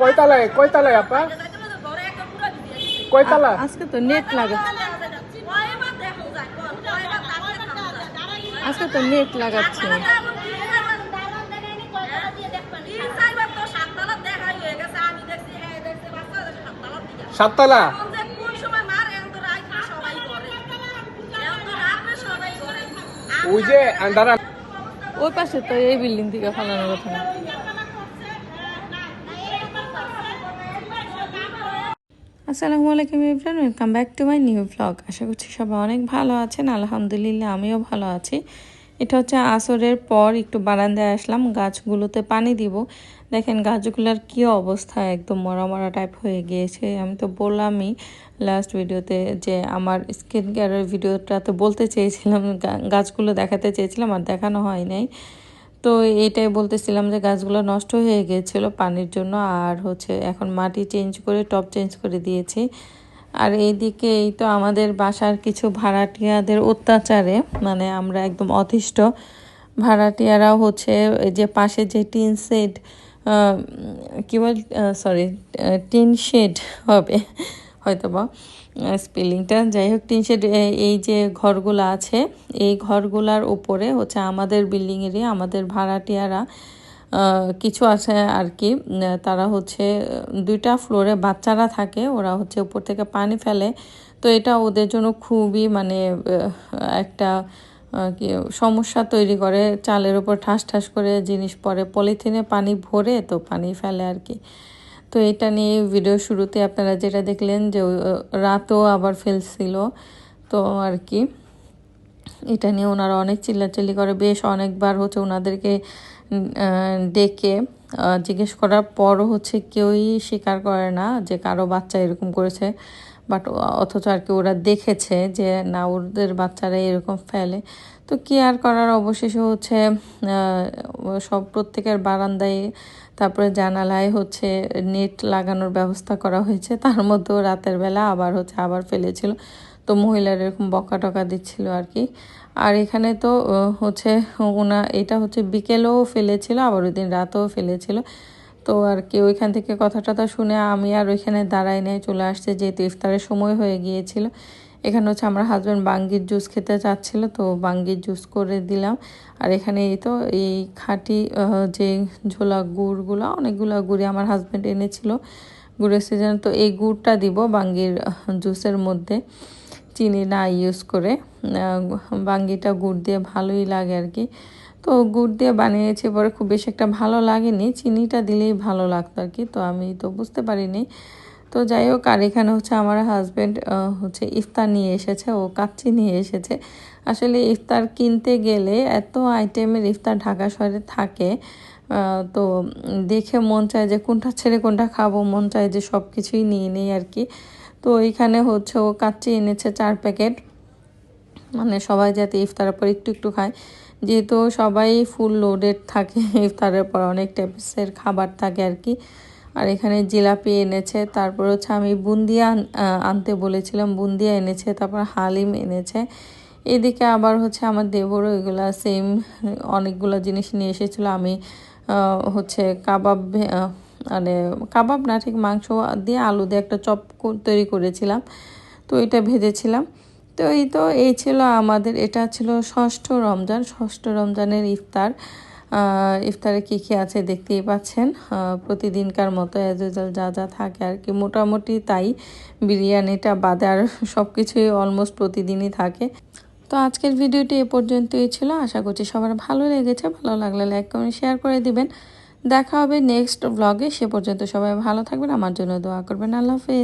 কয়তালায় কয়তালায় আপা? কয়তালা? আজকে তো নেট লাগাচ্ছে আজকে তো নেট লাগাচ্ছে। সাততলা? ওই যে দাঁড়া ওই পাশে তো এই বিল্ডিং থেকে ফালানোর কথা আসসালামু আলাইকুম Ibran welcome back to my new blog. আশা করছি সবাই অনেক ভালো আছেন। আলহামদুলিল্লাহ, আমিও ভালো আছি। এটা হচ্ছে আসরের পর একটু বারান্দায় আসলাম, গাছগুলোতে পানি দিব। দেখেন গাছগুলোর কি অবস্থা, একদম মরা মরা টাইপ হয়ে গিয়েছে। আমি তো বললামই লাস্ট ভিডিওতে যে আমার স্কিন কেয়ারের ভিডিওটাতে বলতে চেয়েছিলাম গাছগুলো দেখাতে চেয়েছিলাম, আর দেখানো হয় নাই। তো এইটাই বলতেছিলাম যে গাছগুলো নষ্ট হয়ে গিয়েছিল পানির জন্য, আর হচ্ছে এখন মাটি চেঞ্জ করে টপ চেঞ্জ করে দিয়েছি। আর এইদিকে এই তো আমাদের বাসার কিছু ভাড়াটিয়াদের অত্যাচারে মানে আমরা একদম অতিষ্ঠ। ভাড়াটিয়ারাও হচ্ছে যে পাশে যে টিন সেট কী বল সরি টিন শেড হবে হয়তো বা স্পেলিংটা যাই হোক টিন শেড এই যে ঘরগুলো আছে, এই ঘরগুলার উপরে হচ্ছে আমাদের বিল্ডিংয়েরই, আমাদের ভাড়াটিয়ারা কিছু আছে আর কি তারা হচ্ছে, দুইটা ফ্লোরে বাচ্চারা থাকে, ওরা হচ্ছে উপর থেকে পানি ফেলে। তো এটা ওদের জন্য খুবই মানে একটা কি, সমস্যা তৈরি করে। চালের উপর ঠাস ঠাস করে জিনিস পরে, পলিথিনে পানি ভরে তো পানি ফেলে আর কি। তো এটা নিয়ে ভিডিও শুরুতে আপনারা যেটা দেখলেন যে রাতও আবার ফেলছিল তো আর কি। এটা নিয়ে ওনারা অনেক চিল্লাচিল্লি করে। বেশ অনেকবার হচ্ছে ওনাদেরকে ডেকে জিজ্ঞেস করার পরও হচ্ছে কেউই স্বীকার করে না যে কারও বাচ্চা এরকম করেছে। বাট অথচ আর কি ওরা দেখেছে যে, না, ওদের বাচ্চারা এরকম ফেলে। তো কি আর করার? অবশেষে হচ্ছে সব প্রত্যেকের বারান্দায়, তারপরে জানালায় হচ্ছে নেট লাগানোর ব্যবস্থা করা হয়েছে। তার মধ্যেও রাতের বেলা আবার হচ্ছে আবার ফেলেছিল। তো মহিলার এরকম বকা টকা দিচ্ছিল আর কি। আর এখানে তো হচ্ছে, ওনা, এটা হচ্ছে বিকেলেও ফেলেছিল, আবার ওই দিন রাতেও ফেলেছিল। তো আর কি, ওইখান থেকে কথা টথা শুনে আমি আর ওইখানে দাঁড়াই নাই, চলে আসছে যেহেতু ইফতারের সময় হয়ে গিয়েছিল। এখানে হচ্ছে আমার হাজব্যান্ড বাঙ্গির জুস খেতে চাচ্ছিল, তো বাঙ্গির জুস করে দিলাম। আর এখানে এই তো এই খাঁটি যে ঝোলা গুড়গুলো, অনেকগুলো গুড়ি আমার হাজব্যান্ড এনেছিল। গুড়ের সিজন তো এই গুড়টা দিব বাঙ্গির জুসের মধ্যে। চিনি না ইউজ করে বাঙ্গিটা গুড় দিয়ে ভালোই লাগে আর কি। তো গুড় দিয়ে বানিয়েছি, পরে খুব বেশি একটা ভালো লাগেনি। চিনিটা দিলেই ভালো লাগতো আর কি, তো আমি তো বুঝতে পারিনি। তো যাই হোক, আর এখানে হচ্ছে আমার হাজব্যান্ড হচ্ছে ইফতার নিয়ে এসেছে, ও কাচ্চি নিয়ে এসেছে। আসলে ইফতার কিনতে গেলে এত আইটেমের ইফতার ঢাকা শহরে থাকে তো দেখে মন চায় যে কোনটা ছেড়ে কোনটা খাব, মন চায় যে সব কিছুই নিয়ে নেই আর কি। তো এইখানে হচ্ছে ও কাচ্চি এনেছে চার প্যাকেট মানে সবাই যাতে ইফতারের পর একটু একটু খায়। যেহেতু সবাই ফুল লোডেড থাকে ইফতারের পর অনেক টাইপসের খাবার থাকে আর কি। আর এখানে জিলাপি এনেছে, তারপর হচ্ছে আমি বুন্দিয়া আনতে বলেছিলাম, বুন্দিয়া এনেছে, তারপর হালিম এনেছে। এদিকে আবার হচ্ছে আমার দেবরও এগুলা সেম অনেকগুলো জিনিস নিয়ে এসেছিল। আমি হচ্ছে কাবাব মানে কাবাব না, ঠিক মাংস দিয়ে আলু দিয়ে একটা চপ তৈরি করেছিলাম। তো এটা ভেজেছিলাম। তো এই তো, এই ছিল আমাদের, এটা ছিল ষষ্ঠ রমজান, ষষ্ঠ রমজানের ইফতার। ইফতারে কী কী আছে দেখতেই পাচ্ছেন। প্রতিদিনকার মতো অ্যাজ ইউজাল যা যা থাকে আর কি। মোটামুটি তাই, বিরিয়ানিটা বাদে আর সব কিছুই অলমোস্ট প্রতিদিনই থাকে। তো আজকের ভিডিওটি এ পর্যন্তই ছিল। আশা করছি সবার ভালো লেগেছে। ভালো লাগলে লাইক কমেন্ট শেয়ার করে দিবেন। দেখা হবে নেক্সট ব্লগে সে পর্যন্ত সবাই ভালো থাকবেন। আমার জন্য দোয়া করবেন। আল্লাহ হাফেজ।